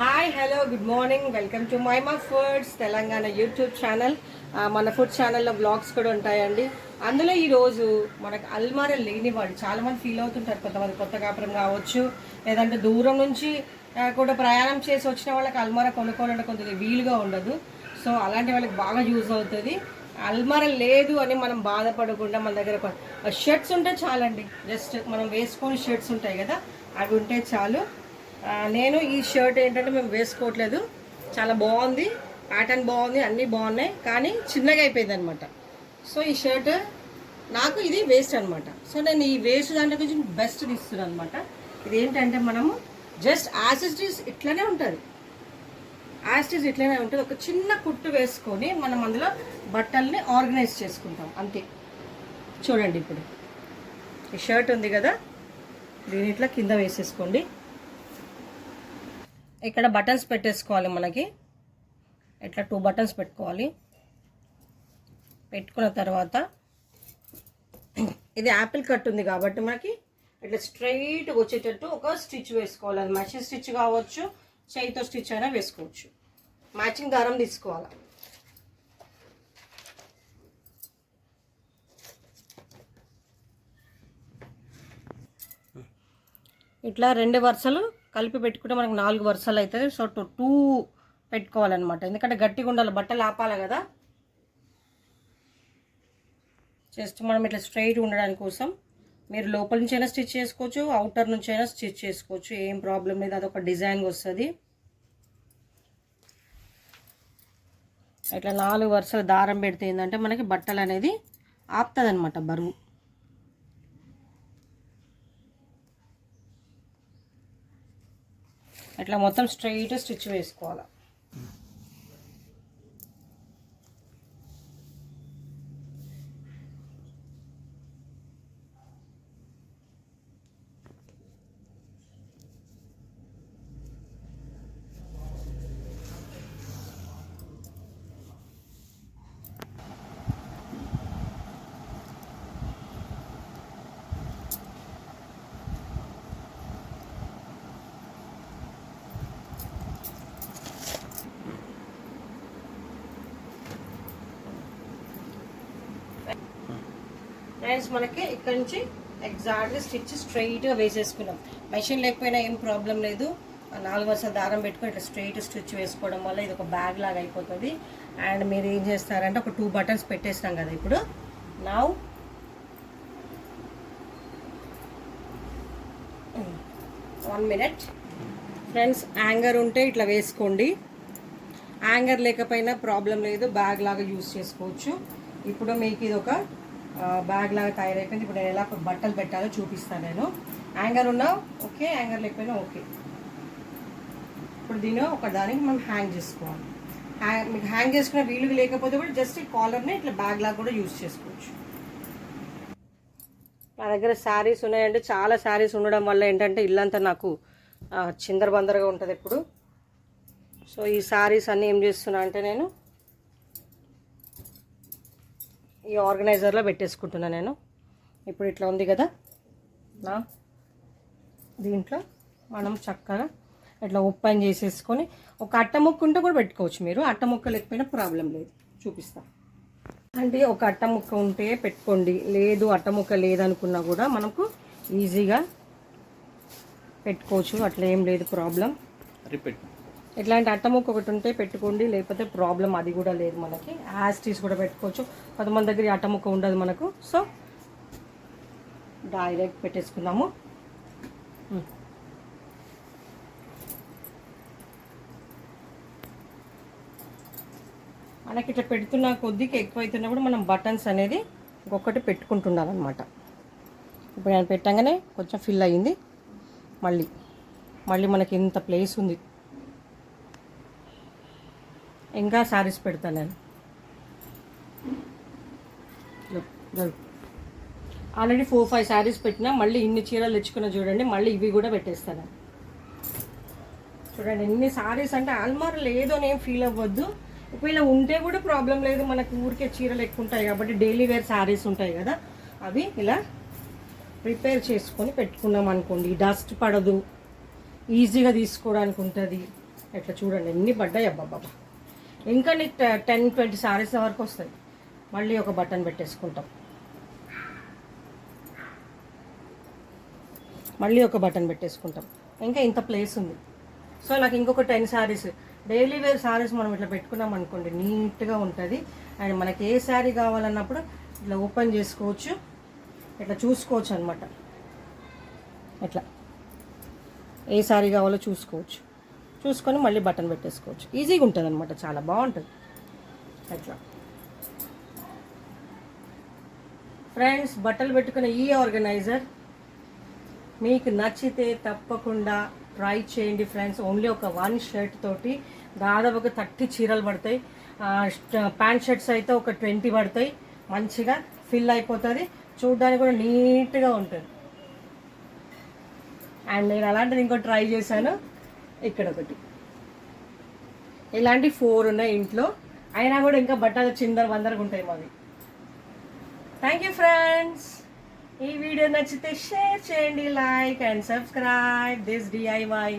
Hi hello good morning welcome to Maima foods Telangana YouTube channel మన food ఛానల్లో blogs కూడా ఉంటాయండి. అందులో ఈరోజు మనకు అల్మార లేని వాళ్ళు చాలామంది ఫీల్ అవుతుంటారు. కొంతమంది కొత్త కాపురం కావచ్చు లేదంటే దూరం నుంచి కూడా ప్రయాణం చేసి వచ్చిన వాళ్ళకి అల్మార కొనుక్కోవాలంటే కొంత వీలుగా ఉండదు. సో అలాంటి వాళ్ళకి బాగా యూజ్ అవుతుంది. అల్మార లేదు అని మనం బాధపడకుండా మన దగ్గర షర్ట్స్ ఉంటే చాలండి. జస్ట్ మనం వేసుకొని షర్ట్స్ ఉంటాయి కదా అవి ఉంటే చాలు. నేను ఈ షర్ట్ ఏంటంటే మేము వేసుకోవట్లేదు. చాలా బాగుంది. ప్యాటర్న్ బాగుంది అన్నీ బాగున్నాయి. కానీ చిన్నగా అయిపోయింది అనమాట సో ఈ షర్ట్ నాకు ఇది వేస్ట్ అనమాట సో నేను ఈ వేస్ట్ దాంట్లో కొంచెం బెస్ట్ తీస్తున్నాను అనమాట ఇది ఏంటంటే మనము జస్ట్ యాసిస్టీస్ ఇట్లనే ఉంటుంది. యాసిటీస్ ఇట్లనే ఉంటుంది. ఒక చిన్న కుట్టు వేసుకొని మనం అందులో బట్టల్ని ఆర్గనైజ్ చేసుకుంటాం. అంతే. చూడండి ఇప్పుడు. ఈ షర్ట్ ఉంది కదా. దీని ఇట్లా కింద వేసేసుకోండి. ఇక్కడ బటన్స్ పెట్టేసుకోవాలి మనకి. ఇట్లా టూ బటన్స్ పెట్టుకోవాలి. పెట్టుకున్న తర్వాత ఇది యాపిల్ కట్ ఉంది కాబట్టి మనకి ఇట్లా స్ట్రైట్గా వచ్చేటట్టు ఒక స్టిచ్ వేసుకోవాలి. అది మ్యాచింగ్ స్టిచ్ కావచ్చు చేయితో స్టిచ్ అయినా వేసుకోవచ్చు. మ్యాచింగ్ దారం తీసుకోవాలి. ఇట్లా రెండు వరుసలు కలిపి పెట్టుకుంటే మనకు నాలుగు వరుసలు అవుతుంది. సో టూ టూ పెట్టుకోవాలన్నమాట. ఎందుకంటే గట్టిగా ఉండాలి బట్టలు ఆపాలి కదా. జస్ట్ మనం ఇట్లా స్ట్రైట్ ఉండడానికి కోసం మీరు లోపల నుంచి అయినా స్టిచ్ చేసుకోవచ్చు అవుటర్ నుంచి అయినా స్టిచ్ చేసుకోవచ్చు. ఏం ప్రాబ్లం లేదు అదొక డిజైన్ వస్తుంది. ఇట్లా నాలుగు వరుసలు దారం పెడితే ఏంటంటే మనకి బట్టలు అనేది ఆపుతుంది అనమాట బరువు. ఇట్లా మొత్తం స్ట్రైట్ స్టిచ్ వేసుకోవాలి. ఫ్రెండ్స్ మనకి ఇక్కడ నుంచి ఎగ్జాక్ట్గా స్టిచ్ స్ట్రైట్గా వేసేసుకున్నాం. మెషిన్ లేకపోయినా ఏం ప్రాబ్లం లేదు. నాలుగు వరుసల దారం పెట్టుకొని ఇట్లా స్ట్రైట్ స్టిచ్ వేసుకోవడం వల్ల ఇది ఒక బ్యాగ్ లాగా అయిపోతుంది. అండ్ మీరు ఏం చేస్తారంటే ఒక టూ బటన్స్ పెట్టేసినాం కదా ఇప్పుడు. నా వన్ మినిట్ ఫ్రెండ్స్ యాంగర్ ఉంటే ఇట్లా వేసుకోండి. యాంగర్ లేకపోయినా ప్రాబ్లం లేదు. బ్యాగ్ లాగా యూస్ చేసుకోవచ్చు. ఇప్పుడు మీకు ఇది ఒక బ్యాగ్ లాగా తయారైపోయింది. ఇప్పుడు నేను ఎలా బట్టలు పెట్టాలో చూపిస్తాను నేను. యాంగర్ ఉన్నా ఓకే యాంగర్ లేకపోయినా ఓకే. ఇప్పుడు దీన్ని ఒక దానికి మనం హ్యాంగ్ చేసుకోవాలి. హ్యాంగ్ మీకు హ్యాంగ్ చేసుకునే వీలు లేకపోతే కూడా జస్ట్ ఈ కాలర్ని ఇట్లా బ్యాగ్ లాగా కూడా యూజ్ చేసుకోవచ్చు. నా దగ్గర శారీస్ ఉన్నాయంటే చాలా శారీస్ ఉండడం వల్ల ఏంటంటే ఇల్లంతా నాకు చిందరబందరగా ఉంటుంది ఇప్పుడు సో ఈ శారీస్ అన్నీ ఏం చేస్తున్నా అంటే నేను ఈ ఆర్గనైజర్లో పెట్టేసుకుంటున్నా నేను. ఇప్పుడు ఇట్లా ఉంది కదా? నా దీంట్లో మనం చక్కగా ఇట్లా ఓపెన్ చేసేసుకొని ఒక అట్ట ముక్క ఉంటే కూడా పెట్టుకోవచ్చు మీరు. అట్ట ముక్క లేకపోయినా ప్రాబ్లం లేదు. చూపిస్తా. అంటే ఒక అట్ట ముక్క ఉంటే పెట్టుకోండి. లేదు అట్ట ముక్క లేదనుకున్నా కూడా మనకు ఈజీగా పెట్టుకోవచ్చు. అట్లా ఏం లేదు ప్రాబ్లం. రిపీట్ ఇట్లాంటి అట్టముక్క ఒకటి ఉంటే పెట్టుకోండి లేకపోతే ప్రాబ్లం అది కూడా లేదు మనకి. యాస్టీస్ కూడా పెట్టుకోవచ్చు. కొంతమంది దగ్గర అట్టముక్క ఉండదు మనకు. సో డైరెక్ట్ పెట్టేసుకున్నాము hmm. మనకి ఇట్లా పెడుతున్న కొద్దికి ఎక్కువ కూడా మనం బటన్స్ అనేది ఒక్కొక్కటి పెట్టుకుంటుండాలన్నమాట ఇప్పుడు నేను పెట్టగానే కొంచెం ఫిల్ అయ్యింది. మళ్ళీ. మళ్ళీ మనకి ఇంత ప్లేస్ ఉంది. ఇంకా శారీస్ పెడతాను నేను. ఆల్రెడీ ఫోర్ ఫైవ్ శారీస్ పెట్టినా మళ్ళీ ఇన్ని చీరలు తెచ్చుకున్నా చూడండి మళ్ళీ ఇవి కూడా పెట్టేస్తాను చూడండి ఎన్ని శారీస్ అంటే ఆల్మార్ లేదో నేను ఏం ఫీల్ అవ్వద్దు. ఒకవేళ ఉంటే కూడా ప్రాబ్లం లేదు మనకు ఊరికే చీరలు ఎక్కువ ఉంటాయి కాబట్టి డైలీ వేర్ శారీస్ ఉంటాయి కదా అవి ఇలా ప్రిపేర్ చేసుకొని పెట్టుకున్నాం అనుకోండి. డస్ట్ పడదు. ఈజీగా తీసుకోవడానికి ఉంటుంది. ఇట్లా చూడండి ఎన్ని పడ్డాయి అబ్బాబ్బా ఇంకా నీకు టెన్ ట్వంటీ సారీస్ వరకు వస్తాయి. మళ్ళీ ఒక బటన్ పెట్టేసుకుంటాం. మళ్ళీ ఒక బటన్ పెట్టేసుకుంటాం. ఇంకా ఇంత ప్లేస్ ఉంది. సో నాకు ఇంకొక ten saris daily wear saris మనం ఇట్లా పెట్టుకున్నాం అనుకోండి నీట్గా ఉంటుంది. అండ్ మనకి ఏ శారీ కావాలన్నప్పుడు ఇట్లా ఓపెన్ చేసుకోవచ్చు. ఇట్లా చూసుకోవచ్చు అనమాట ఇట్లా. ఏ శారీ కావాలో చూసుకోవచ్చు. చూసుకొని మళ్ళీ బటన్ పెట్టేసుకోవచ్చు. ఈజీగా ఉంటుంది అనమాట చాలా బాగుంటుంది. అట్లా ఫ్రెండ్స్ బట్టలు పెట్టుకునే ఈ ఆర్గనైజర్ మీకు నచ్చితే తప్పకుండా ట్రై చేయండి ఫ్రెండ్స్ ఓన్లీ ఒక వన్ షర్ట్ తోటి దాదాపుగా థర్టీ చీరలు పడతాయి. ప్యాంట్ షర్ట్స్ అయితే ఒక ట్వంటీ పడతాయి. మంచిగా ఫిల్ అయిపోతుంది. చూడడానికి కూడా నీట్గా ఉంటుంది. అండ్ నేను అలాంటిది ఇంకో ట్రై చేశాను. ఇక్కడ ఒకటి ఇలాంటి ఫోర్ ఉన్నాయి ఇంట్లో. అయినా కూడా ఇంకా బట్టలు చిందర వందరగా ఉంటాయి మావి. థ్యాంక్ యూ ఫ్రెండ్స్ ఈ వీడియో నచ్చితే షేర్ చేయండి like and subscribe this DIY